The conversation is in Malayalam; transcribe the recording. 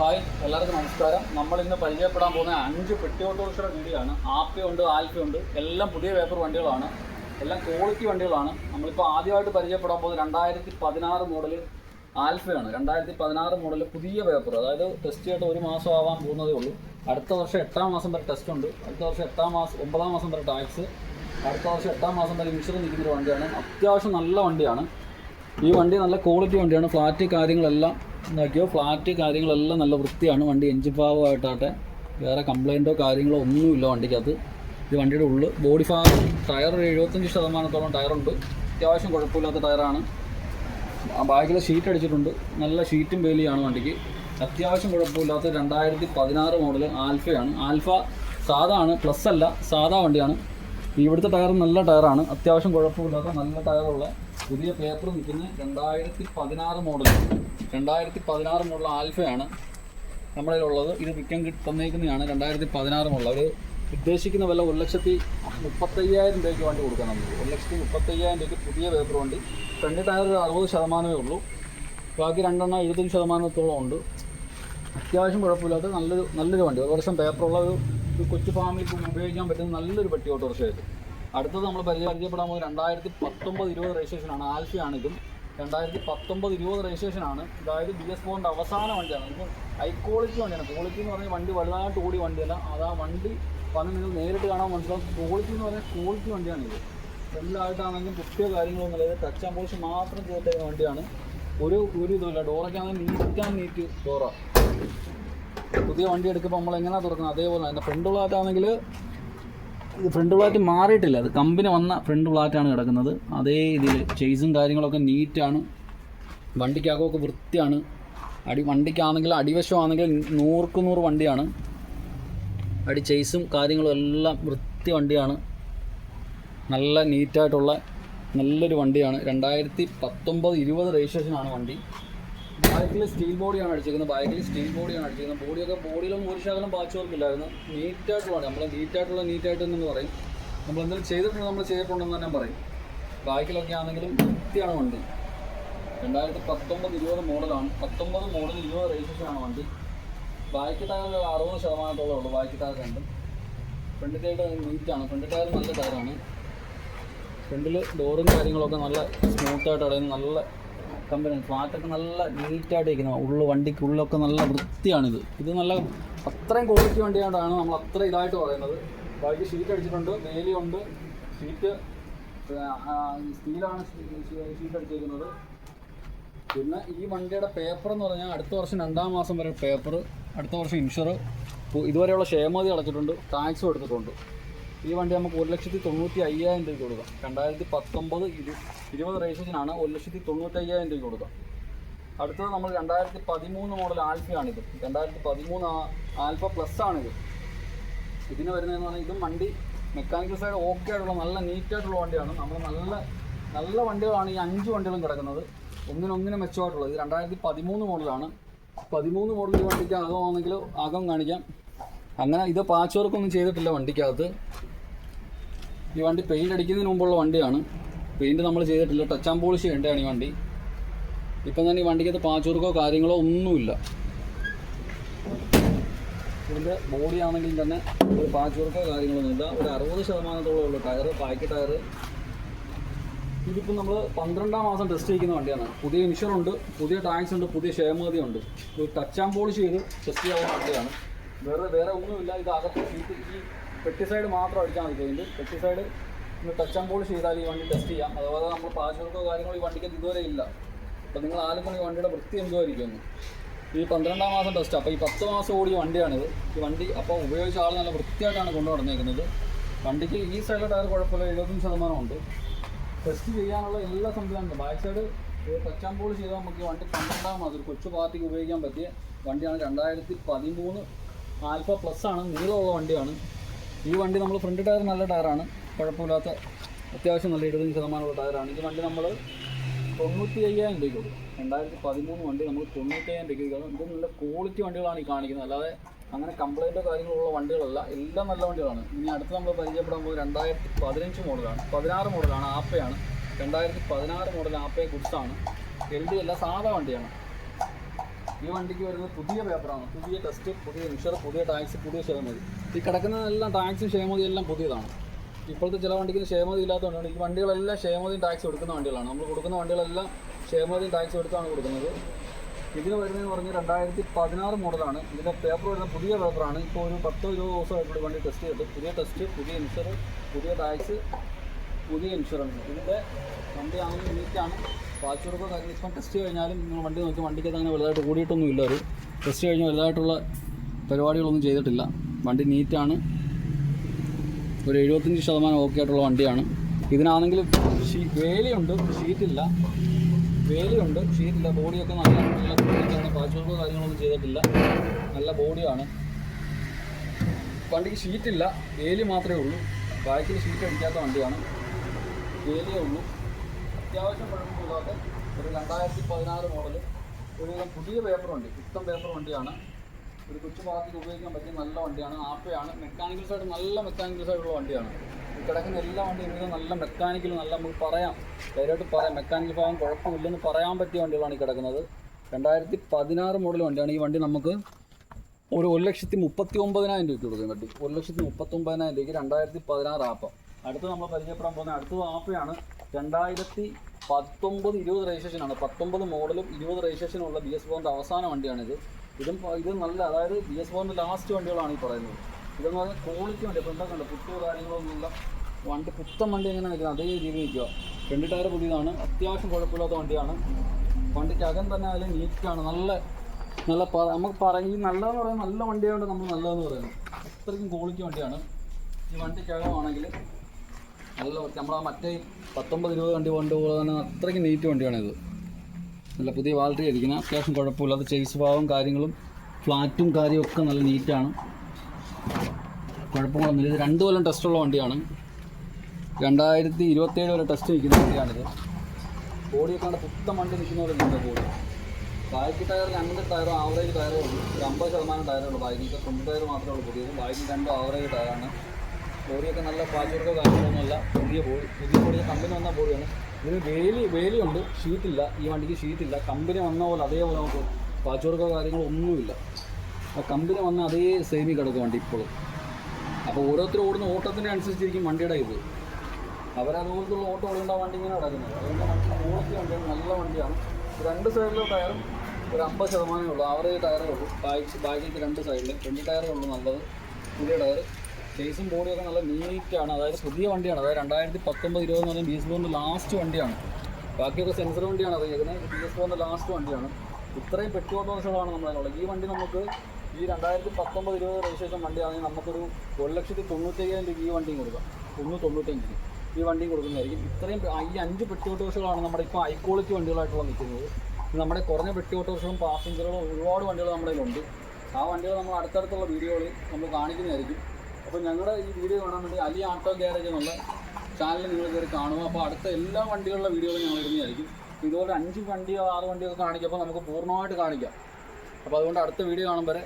ഹായ് എല്ലാവർക്കും നമസ്കാരം. നമ്മൾ ഇന്ന് പരിചയപ്പെടാൻ പോകുന്ന അഞ്ച് പെട്ടി ഓട്ടോറിക്ഷയുടെ ആണ് ആൽഫ ആൽഫയുണ്ട് എല്ലാം പുതിയ പേപ്പർ വണ്ടികളാണ്. എല്ലാം ക്വാളിറ്റി വണ്ടികളാണ്. നമ്മളിപ്പോൾ ആദ്യമായിട്ട് പരിചയപ്പെടാൻ പോകുന്നത് രണ്ടായിരത്തി പതിനാറ് മോഡൽ ആൽഫയാണ്. രണ്ടായിരത്തി പതിനാറ് മോഡൽ പുതിയ പേപ്പർ അതായത് ടെസ്റ്റ് ചെയ്തിട്ട് ഒരു മാസം ആവാൻ പോകുന്നതേ ഉള്ളൂ. അടുത്ത വർഷം എട്ടാം മാസം വരെ ടെസ്റ്റ് ഉണ്ട്. അടുത്ത വർഷം എട്ടാം മാസം ഒമ്പതാം മാസം വരെ ടാക്സ് അടുത്ത വർഷം എട്ടാം മാസം വരെ ഇൻഷുറൻസ് നിൽക്കുന്ന ഒരു വണ്ടിയാണ്. അത്യാവശ്യം നല്ല വണ്ടിയാണ്. ഈ വണ്ടി നല്ല ക്വാളിറ്റി വണ്ടിയാണ്. ഫ്ലാറ്റ് കാര്യങ്ങളെല്ലാം നോക്കിയോ? ഫ്ലാറ്റ് കാര്യങ്ങളെല്ലാം നല്ല വൃത്തിയാണ്. വണ്ടി എഞ്ചിൻ ഭാഗമായിട്ടാട്ടെ. വേറെ കംപ്ലൈന്റോ കാര്യങ്ങളോ ഒന്നുമില്ല വണ്ടിക്കകത്ത്. ഇത് വണ്ടിയുടെ ഉള്ള് ബോഡി ഭാഗം ടയർ ഒരു എഴുപത്തഞ്ച് ശതമാനത്തോളം ടയറുണ്ട് അത്യാവശ്യം കുഴപ്പമില്ലാത്ത ടയറാണ് ബാക്കിൽ ഷീറ്റ് അടിച്ചിട്ടുണ്ട്. നല്ല ഷീറ്റും വേലിയാണ് വണ്ടിക്ക്. അത്യാവശ്യം കുഴപ്പമില്ലാത്ത രണ്ടായിരത്തി പതിനാറ് മോഡൽ ആൽഫയാണ്. ആൽഫ സാധാണ് പ്ലസ് അല്ല സാധാ വണ്ടിയാണ്. ഇവിടുത്തെ ടയർ നല്ല ടയറാണ് അത്യാവശ്യം കുഴപ്പമില്ലാത്ത നല്ല ടയറുള്ള പുതിയ പേപ്പർ നിൽക്കുന്ന രണ്ടായിരത്തി പതിനാറ് മോഡൽ രണ്ടായിരത്തി പതിനാറ് മോഡൽ ആൽഫയാണ് നമ്മളിലുള്ളത്. ഇത് വിൽക്കാൻ തന്നേക്കുന്നതാണ് രണ്ടായിരത്തി പതിനാറ് മോഡൽ ഒരു ഉദ്ദേശിക്കുന്ന വില ഒരു ലക്ഷത്തി മുപ്പത്തയ്യായിരം രൂപയ്ക്ക് വണ്ടി കൊടുക്കാം നമുക്ക് ഒരു ലക്ഷത്തി മുപ്പത്തയ്യായിരം രൂപയ്ക്ക് പുതിയ പേപ്പർ വണ്ടി. ഫ്രണ്ട് ടയർ ഒരു അറുപത് ശതമാനമേ ഉള്ളൂ. ബാക്കി രണ്ടെണ്ണം എഴുപത്തഞ്ച് ശതമാനത്തോളം ഉണ്ട്. അത്യാവശ്യം കുഴപ്പമില്ലാത്ത നല്ലൊരു നല്ലൊരു വണ്ടി. ഒരു വർഷം പേപ്പറുള്ള ഒരു കൊച്ചു ഫാമിലിക്ക് ഉപയോഗിക്കാൻ പറ്റുന്ന നല്ലൊരു പെട്ടി ഓട്ടോറിക്ഷയായിട്ട്. അടുത്തത് നമ്മൾ പരിചയ പരിചയപ്പെടാൻ പോകുന്നത് രണ്ടായിരത്തി പത്തൊമ്പത് ഇരുപത് രജിസ്ട്രേഷനാണ് ആൽഫിയാണ് ഇതും രണ്ടായിരത്തി പത്തൊമ്പത് ഇരുപത് രജിസ്ട്രേഷൻ ആണ്. അതായത് ബി എസ് ഫോറിന്റെ അവസാന വണ്ടിയാണ്. ഇത് ഹൈ ക്വാളിറ്റി വണ്ടിയാണ്. ക്വാളിറ്റി എന്ന് പറഞ്ഞാൽ വണ്ടി വലുതായിട്ട് ഓടി വണ്ടിയല്ല. അത് ആ വണ്ടി വന്ന് നിങ്ങൾ നേരിട്ട് കാണാൻ മനസ്സിലാവും. ക്വാളിറ്റി എന്ന് പറഞ്ഞാൽ ക്വാളിറ്റി വണ്ടിയാണ് ഇത്. ഫ്രണ്ടിലായിട്ടാണെങ്കിലും പുതിയ കാര്യങ്ങളൊന്നും അല്ലെങ്കിൽ ടച്ച് ആൻഡ് പോളിഷ് മാത്രം ചെയ്തിട്ടുള്ള വണ്ടിയാണ്. ഒരു ഒരു ഇതുമില്ല. ഡോറൊക്കെ ആണെങ്കിൽ നീറ്റ് ഡോറാണ് പുതിയ വണ്ടി എടുക്കുമ്പോൾ നമ്മൾ എങ്ങനെയാണ് തുറക്കുന്നത്? അതേപോലെ അതിന്റെ ഫ്രണ്ടുള്ളതായിട്ടാണെങ്കിൽ ഇത് ഫ്രണ്ട് ഫ്ലാറ്റ് മാറിയിട്ടില്ല. അത് കമ്പനി വന്ന ഫ്രണ്ട് ഫ്ലാറ്റാണ് കിടക്കുന്നത്. അതേ ഇതിൽ ചെയ്സും കാര്യങ്ങളൊക്കെ നീറ്റാണ് വണ്ടിക്കകമൊക്കെ വൃത്തിയാണ്. അടി വണ്ടിക്കാണെങ്കിൽ അടിവശമാണെങ്കിൽ നൂറുക്ക് നൂറ് വണ്ടിയാണ്. അടി ചെയ്സും കാര്യങ്ങളും എല്ലാം വൃത്തി വണ്ടിയാണ്. നല്ല നീറ്റായിട്ടുള്ള നല്ലൊരു വണ്ടിയാണ്. രണ്ടായിരത്തി പത്തൊമ്പത് ഇരുപത് രജിസ്ട്രേഷനാണ് വണ്ടി. ബാക്കിൽ സ്റ്റീൽ ബോഡിയാണ് അടിച്ചിരിക്കുന്നത്. ബാക്കിൽ സ്റ്റീൽ ബോഡിയാണ് അടിച്ചിരിക്കുന്നത്. ബോഡിയൊക്കെ ബോഡിയിലും ഒരു ശകലം പാച്ച് വർക്കില്ലായിരുന്നു നീറ്റായിട്ടുള്ളതാണ് നമ്മൾ നീറ്റായിട്ടുള്ള നീറ്റായിട്ട് എന്ന് പറയും. നമ്മൾ എന്തെങ്കിലും ചെയ്തിട്ടുണ്ട് നമ്മൾ ചെയ്തിട്ടുണ്ടെന്ന് തന്നെ പറയും. ബാക്കിലൊക്കെ ആണെങ്കിലും വൃത്തിയാണ് വണ്ടി. രണ്ടായിരത്തി പത്തൊമ്പത് ഇരുപത് മോഡലാണ്. പത്തൊമ്പത് മോഡൽ ഇരുപത് രജിസ്ട്രേഷനാണ് വണ്ടി. ബാക്കി ടയർ അറുപത് ശതമാനത്തോളം ഉള്ളൂ ബാക്കി ടയർ രണ്ടും ഫ്രണ്ട് ടയർ നീറ്റാണ് ഫ്രണ്ട് ടയർ നല്ല ടയറാണ് ഫ്രണ്ടിൽ ഡോറും കാര്യങ്ങളൊക്കെ നല്ല സ്മൂത്തായിട്ട് അടയുന്ന. നല്ല കമ്പനി ഫ്ലാറ്റൊക്കെ നല്ല നീറ്റായിട്ട് ഇരിക്കുന്ന. ഉള്ളു വണ്ടിക്ക് ഉള്ളൊക്കെ നല്ല വൃത്തിയാണിത്. ഇത് നല്ല അത്രയും ക്വാളിറ്റി വണ്ടിയായിട്ടാണ് നമ്മൾ അത്ര ഇതായിട്ട് പറയുന്നത്. ബാക്കി ഷീറ്റ് അടിച്ചിട്ടുണ്ട്. വേലിയുണ്ട് ഷീറ്റ് സ്റ്റീലാണ് ഷീറ്റ് അടിച്ചിരിക്കുന്നത്. പിന്നെ ഈ വണ്ടിയുടെ പേപ്പർ എന്ന് പറഞ്ഞാൽ അടുത്ത വർഷം രണ്ടാം മാസം വരെ പേപ്പർ അടുത്ത വർഷം ഇൻഷുർ ഇതുവരെയുള്ള ക്ഷേമതി അടച്ചിട്ടുണ്ട്. ടാക്സും എടുത്തിട്ടുണ്ട്. ഈ വണ്ടി നമുക്ക് ഒരു ലക്ഷത്തി തൊണ്ണൂറ്റി അയ്യായിരം രൂപയ്ക്ക് കൊടുക്കാം. രണ്ടായിരത്തി പത്തൊമ്പത് ഇരു ഇരുപത് രജിസ്ട്രേഷനാണ് ഒരു ലക്ഷത്തി തൊണ്ണൂറ്റി അയ്യായിരം രൂപയ്ക്ക് കൊടുക്കാം അടുത്തത് നമ്മൾ രണ്ടായിരത്തി പതിമൂന്ന് മോഡൽ ആൽഫയാണിത് രണ്ടായിരത്തി പതിമൂന്ന് ആൽഫ പ്ലസ് ആണിത്. ഇതിന് വരുന്നതെന്ന് പറഞ്ഞാൽ ഇതും വണ്ടി മെക്കാനിക്കൽ സൈഡ് ഓക്കെ ആയിട്ടുള്ള നല്ല നീറ്റായിട്ടുള്ള വണ്ടിയാണ്. നമ്മൾ നല്ല നല്ല വണ്ടികളാണ് ഈ അഞ്ച് വണ്ടികളും കിടക്കുന്നത്. ഒന്നിനൊന്നിനും മെച്ചമായിട്ടുള്ളത് ഇത് രണ്ടായിരത്തി പതിമൂന്ന് മോഡലാണ് പതിമൂന്ന് മോഡൽ വണ്ടിക്ക് അകമാണെങ്കിൽ അകം കാണിക്കാം. അങ്ങനെ ഇത് പാച്ച് വർക്കൊന്നും ചെയ്തിട്ടില്ല വണ്ടിക്കകത്ത്. ഈ വണ്ടി പെയിന്റ് അടിക്കുന്നതിന് മുമ്പുള്ള വണ്ടിയാണ്. പെയിന്റ് നമ്മൾ ചെയ്തിട്ടില്ല. ടച്ച് ആൻഡ് പോളിഷ് ചെയ്യേണ്ടതാണ് ഈ വണ്ടി. ഇപ്പം തന്നെ ഈ വണ്ടിക്കകത്ത് പാച്ചുറുക്കോ കാര്യങ്ങളോ ഒന്നുമില്ല. ഇതിന്റെ ബോഡി ആണെങ്കിൽ തന്നെ ഒരു പാച്ചുറുക്കോ കാര്യങ്ങളൊന്നുമില്ല ഒരു അറുപത് ശതമാനത്തോളം ഉള്ളൂ ടയർ ബാക്കി ടയർ ഇതിപ്പോൾ നമ്മൾ പന്ത്രണ്ടാം മാസം ടെസ്റ്റ് ചെയ്യുന്ന വണ്ടിയാണ്. പുതിയ ഇൻഷുറുണ്ട് പുതിയ ടാങ്ക്സ് ഉണ്ട് പുതിയ ക്ഷേമതി ഉണ്ട്. ഇത് ടച്ച് ആൻഡ് പോളിഷ് ചെയ്ത് ടെസ്റ്റ് ചെയ്യാവുന്ന വണ്ടിയാണ്. വേറെ വേറെ ഒന്നുമില്ല. ഇത് അകത്ത് ഈ പെട്ടി സൈഡ് മാത്രം അടിച്ചാൽ മതി. പെയിന്റ് പെട്ടി സൈഡ് ഒന്ന് ടച്ച് ആൻഡ് പോളിഷ് ചെയ്താൽ ഈ വണ്ടി ടെസ്റ്റ് ചെയ്യാം. അതുപോലെ നമ്മൾ വർക്കോ കാര്യങ്ങളോ ഈ വണ്ടിക്ക് ഇതുവരെ ഇല്ല. അപ്പോൾ നിങ്ങൾ ആലോചിക്കുന്ന ഈ വണ്ടിയുടെ വൃത്തി എന്തുമായിരിക്കും ഈ പന്ത്രണ്ടാം മാസം ടെസ്റ്റ് അപ്പോൾ ഈ പത്ത് മാസം കൂടി വണ്ടിയാണിത്. ഈ വണ്ടി അപ്പോൾ ഉപയോഗിച്ച ആൾ നല്ല വൃത്തിയായിട്ടാണ് കൊണ്ടു നടന്നേക്കുന്നത്. വണ്ടിക്ക് ഈ സൈഡിലെ ടയർ കുഴപ്പമില്ല. എഴുപത്തഞ്ച് ശതമാനം ഉണ്ട്. ടെസ്റ്റ് ചെയ്യാനുള്ള എല്ലാ സംവിധാനവും back side touch and polish ചെയ്താൽ നമുക്ക് വണ്ടി പന്ത്രണ്ടാം മാസം ഒരു കൊച്ചു പാർട്ടിക്ക് ഉപയോഗിക്കാൻ പറ്റിയ വണ്ടിയാണ്. രണ്ടായിരത്തി പതിമൂന്ന് ആൽഫ പ്ലസ് ആണ്. നീളമുള്ള വണ്ടിയാണ്. ഈ വണ്ടി നമ്മൾ ഫ്രണ്ട് ടയർ നല്ല ടയറാണ് കുഴപ്പമില്ലാത്ത അത്യാവശ്യം നല്ല ഇരുപത്തഞ്ച് ശതമാനമുള്ള ടയറാണ് ഈ വണ്ടി നമ്മൾ തൊണ്ണൂറ്റി അയ്യായിരം രൂപയ്ക്ക് കൊടുക്കും. രണ്ടായിരത്തി പതിമൂന്ന് വണ്ടി നമ്മൾ തൊണ്ണൂറ്റി അയ്യായിരം രൂപയ്ക്ക് കൊടുക്കും. ഇത് നല്ല ക്വാളിറ്റി വണ്ടികളാണ് ഈ കാണിക്കുന്നത്. അല്ലാതെ അങ്ങനെ കംപ്ലൈന്റോ കാര്യങ്ങളുള്ള വണ്ടികളല്ല. എല്ലാം നല്ല വണ്ടികളാണ്. ഇനി അടുത്ത് നമ്മൾ പരിചയപ്പെടാൻ പോകുന്നത് രണ്ടായിരത്തി പതിനഞ്ച് മോഡലാണ്. പതിനാറ് മോഡലാണ് ആപ്പയാണ്. രണ്ടായിരത്തി പതിനാറ് മോഡൽ ആപ്പയെ കുറിച്ചാണ്. എൽ ഡി അല്ല സാധാ വണ്ടിയാണ്. ഈ വണ്ടിക്ക് വരുന്നത് പുതിയ പേപ്പറാണ് പുതിയ ടെസ്റ്റ് പുതിയ മിഷർ പുതിയ ടാക്സ് പുതിയ ക്ഷേമതി ഈ കിടക്കുന്നതെല്ലാം ടാക്സും ക്ഷേമതി എല്ലാം പുതിയതാണ്. ഇപ്പോഴത്തെ ചില വണ്ടിക്ക് ക്ഷേമതി ഇല്ലാത്തതുകൊണ്ടാണ്. ഈ വണ്ടികളെല്ലാം ക്ഷേമതിയും ടാക്സ് കൊടുക്കുന്ന വണ്ടികളാണ്. നമ്മൾ കൊടുക്കുന്ന വണ്ടികളെല്ലാം ക്ഷേമതിയും ടാക്സ് എടുത്താണ് കൊടുക്കുന്നത്. ഇതിന് വരുന്നതെന്ന് പറഞ്ഞാൽ രണ്ടായിരത്തി പതിനാറ് മോഡലാണ്. ഇതിന്റെ പേപ്പർ വരുന്ന പുതിയ പേപ്പറാണ് ഇപ്പോൾ ഒരു പത്തോ ഇരുപത് ദിവസമായിട്ടുള്ള വണ്ടി ടെസ്റ്റ് ചെയ്തു. പുതിയ ടെസ്റ്റ് പുതിയ ഇൻഷുർ പുതിയ ടാക്സ് പുതിയ ഇൻഷുറൻസ് ഇതിന്റെ വണ്ടി ആണെങ്കിൽ നീറ്റാണ് കൊടുക്കുന്ന കാര്യം ഇപ്പം ടെസ്റ്റ് കഴിഞ്ഞാലും നിങ്ങൾ വണ്ടി നോക്കി വണ്ടിക്ക് അങ്ങനെ വലുതായിട്ട് കൂടിയിട്ടൊന്നും ഇല്ല ഒരു. ടെസ്റ്റ് കഴിഞ്ഞ് വലുതായിട്ടുള്ള പരിപാടികളൊന്നും ചെയ്തിട്ടില്ല. വണ്ടി നീറ്റാണ്. ഒരു എഴുപത്തഞ്ച് ശതമാനം ഓക്കെ ആയിട്ടുള്ള വണ്ടിയാണ്. ഇതിനാണെങ്കിൽ വേലിയുണ്ട് ഷീറ്റില്ല. വേലിയുണ്ട് ഷീറ്റില്ല. ബോഡിയൊക്കെ നല്ല ക്വാളിറ്റിയാണ്. പാച്ചുകൾക്കോ കാര്യങ്ങളൊന്നും ചെയ്തിട്ടില്ല. നല്ല ബോഡിയാണ്. വണ്ടിക്ക് ഷീറ്റില്ല. വേലി മാത്രമേ ഉള്ളൂ. ബാക്കിൽ ഷീറ്റ് അടിക്കാത്ത വണ്ടിയാണ്. വേലിയേ ഉള്ളൂ. അത്യാവശ്യം കുഴപ്പമില്ലാത്ത ഒരു രണ്ടായിരത്തി പതിനാറ് മോഡൽ ഒരു പുതിയ പേപ്പർ വണ്ടി പുത്തൻ പേപ്പർ വണ്ടിയാണ്. ഒരു കൊച്ചു ഭാഗത്തേക്ക് ഉപയോഗിക്കാൻ പറ്റിയ നല്ല വണ്ടിയാണ്. ആപ്പയാണ്. മെക്കാനിക്കൽ സൈഡ് നല്ല മെക്കാനിക്കൽ സൈഡുള്ള വണ്ടിയാണ്. ഈ കിടക്കുന്ന എല്ലാ വണ്ടിയും ഒരുവിധം നല്ല മെക്കാനിക്കൽ നല്ല നമുക്ക് പറയാം. ധൈര്യമായിട്ട് പറയാം. മെക്കാനിക്കൽ ഭാഗം കുഴപ്പമില്ലെന്ന് പറയാൻ പറ്റിയ വണ്ടികളാണ് ഈ കിടക്കുന്നത്. രണ്ടായിരത്തി പതിനാറ് മോഡൽ വണ്ടിയാണ് ഈ വണ്ടി നമുക്ക് ഒരു ഒരു ലക്ഷത്തി മുപ്പത്തി ഒമ്പതിനായിരം രൂപയ്ക്ക് കൊടുക്കും വണ്ടി. ഒരു ലക്ഷത്തി മുപ്പത്തി ഒമ്പതിനായിരം രൂപയ്ക്ക് രണ്ടായിരത്തി പതിനാറ് ആപ്പ്. അടുത്ത് നമ്മൾ പരിചയപ്പെടാൻ പോകുന്ന അടുത്ത ആപ്പയാണ്. രണ്ടായിരത്തി പത്തൊമ്പത് ഇരുപത് രജിസ്ട്രേഷനാണ് പത്തൊമ്പത് മോഡലും ഇരുപത് രജിസ്ട്രേഷനുള്ള ബി എസ് ഫോറിന്റെ അവസാന വണ്ടിയാണിത്. ഇതും ഇത് നല്ല അതായത് ബി എസ് ഫോറിന്റെ ലാസ്റ്റ് വണ്ടികളാണ് ഈ പറയുന്നത്. ഇതെന്ന് പറഞ്ഞാൽ ക്വാളിറ്റി വണ്ടി. ഇപ്പോൾ എന്താ കണ്ടത് പുത്തോ കാര്യങ്ങളൊന്നുമില്ല. വണ്ടി പുത്തൻ വണ്ടി എങ്ങനെ നിൽക്കുന്നത് അതേ രീതിയിൽ നിൽക്കുക. രണ്ട് ടയർ പുതിയതാണ്. അത്യാവശ്യം കുഴപ്പമില്ലാത്ത വണ്ടിയാണ്. വണ്ടിക്ക് അകം തന്നെ അതിൽ നീറ്റാണ് നല്ല നല്ല നമുക്ക് പറയും. ഈ നല്ലതെന്ന് പറയുന്നത് നല്ല വണ്ടിയായതുകൊണ്ട് നമ്മൾ നല്ലതെന്ന് പറയുന്നത്. അത്രയ്ക്കും ക്വാളിറ്റി വണ്ടിയാണ്. ഈ വണ്ടിക്കകമാണെങ്കിൽ നല്ല നമ്മൾ ആ മറ്റേ പത്തൊമ്പത് ഇരുപത് വണ്ടി കൊണ്ട് പോലെ തന്നെ അത്രയ്ക്കും നീറ്റ് വണ്ടിയാണിത്. നല്ല പുതിയ വാലറി ആയിരിക്കുന്ന അത്യാവശ്യം കുഴപ്പമില്ലാത്ത ചേസ് ഭാവം കാര്യങ്ങളും ഫ്ലാറ്റും കാര്യവും ഒക്കെ നല്ല നീറ്റാണ് കുഴപ്പങ്ങളൊന്നുമില്ല. ഇത് രണ്ട് കൊല്ലം ടെസ്റ്റുള്ള വണ്ടിയാണ്. രണ്ടായിരത്തി ഇരുപത്തേഴ് വരെ ടെസ്റ്റ് നിൽക്കുന്ന വണ്ടിയാണിത്. ബോഡിയൊക്കെ കണ്ട് പുത്തൻ വണ്ടി നിൽക്കുന്ന പോലെ നിൽക്കുന്ന ബോഡി ബാക്കി ടയർ രണ്ട് ടയറും ആവറേജ് ടയറേ ഉള്ളൂ ഒരു അമ്പത് ശതമാനം ടയറേ ഉള്ളൂ ബാക്കിൽ ഫ്രണ്ട് ടയർ മാത്രമേ ഉള്ളൂ പുതിയത്. ബാക്കി രണ്ടും ആവറേജ് ടയറാണ് ബോഡിയൊക്കെ നല്ല പാച്ചുവർക്കോ കാര്യങ്ങളൊന്നുമല്ല. പുതിയ ബോഡി പുതിയ ബോഡി കമ്പനി വന്ന ബോഡിയാണ് ഇതിന് വേലി വേലിയുണ്ട്. ഷീറ്റില്ല. ഈ വണ്ടിക്ക് ഷീറ്റില്ല. കമ്പനി വന്ന പോലെ അതേപോലെ നമുക്ക് പാച്ചുവർക്കോ കാര്യങ്ങളോ ഒന്നുമില്ല. കമ്പനി വന്ന അതേ സെയിമിൽ കിടക്കും വണ്ടി ഇപ്പോഴും. അപ്പോൾ ഓരോരുത്തർ ഓടുന്ന ഓട്ടത്തിന്റെ അനുസരിച്ചിരിക്കും വണ്ടിയുടെ ഇത്. അവരതുപോലത്തുള്ള ഓട്ടം ഓടുന്ന വണ്ടി ഇങ്ങനെ കിടക്കുന്നത് അതുകൊണ്ട് വണ്ടി ക്വാളിറ്റി വണ്ടിയാണ് നല്ല വണ്ടിയാണ്. രണ്ട് സൈഡിലെ ടയറും ഒരു അമ്പത് ശതമാനമേ ഉള്ളൂ. ആവറേജ് ടയറേ ഉള്ളൂ. ബാക്ക് ബാക്കിന്റെ രണ്ട് സൈഡിൽ രണ്ട് ടയറേ ഉള്ളൂ നല്ലത്. പുതിയ ടയർ ഫേസും ബോഡിയൊക്കെ നല്ല നീറ്റാണ്. അതായത് പുതിയ വണ്ടിയാണ്. അതായത് രണ്ടായിരത്തി പത്തൊമ്പത് ഇരുപത് എന്ന് പറഞ്ഞാൽ ബി എസ് ഫോറിന്റെ ലാസ്റ്റ് വണ്ടിയാണ്. ബാക്കിയൊക്കെ സെൻസർ വണ്ടിയാണ് അറിയിക്കുന്നത് ബി എസ് ഫോറിന്റെ ലാസ്റ്റ് വണ്ടിയാണ്. ഇത്രയും പെട്രോൾ വർഷങ്ങളാണ് നമ്മളതിനുള്ളത് ഈ വണ്ടി നമുക്ക് ഈ രണ്ടായിരത്തി പത്തൊമ്പത് ഇരുപത് രജിസ്ട്രേഷൻ വണ്ടിയാണെങ്കിൽ നമുക്കൊരു ഒരു ലക്ഷത്തി തൊണ്ണൂറ്റയ്യായിരം രൂപ ഈ വണ്ടിയും കൊടുക്കാം. ഒന്ന് തൊണ്ണൂറ്റഞ്ചിന് ഈ വണ്ടിയും കൊടുക്കുന്നതായിരിക്കും. ഇത്രയും ഈ അഞ്ച് പെട്ടി നമ്മുടെ ഇപ്പോൾ ഹൈ ക്വാളിറ്റി വണ്ടികളായിട്ടുള്ള നിൽക്കുന്നത്. നമ്മുടെ കുറഞ്ഞ പെട്ടി പാസഞ്ചറുകളും ഒരുപാട് വണ്ടികൾ നമ്മുടെ കയ്യിലുണ്ട്. ആ വണ്ടികൾ നമ്മൾ അടുത്തടുത്തുള്ള വീഡിയോകളിൽ നമ്മൾ കാണിക്കുന്നതായിരിക്കും. അപ്പോൾ ഞങ്ങളുടെ ഈ വീഡിയോ കാണാൻ വേണ്ടി അലി ആട്ടോ ഗ്യാരേജ് എന്നുള്ള ചാനൽ നിങ്ങൾ കയറി കാണുക. അപ്പോൾ അടുത്ത എല്ലാ വണ്ടികളുടെ വീഡിയോകളും ഞങ്ങൾ ഇടുന്നതായിരിക്കും. ഇതുപോലെ അഞ്ച് വണ്ടിയോ ആറ് വണ്ടിയോ കാണിക്കുമ്പോൾ നമുക്ക് പൂർണമായിട്ട് കാണിക്കാം. അപ്പോൾ അതുകൊണ്ട് അടുത്ത വീഡിയോ കാണുമ്പോൾ വരെ.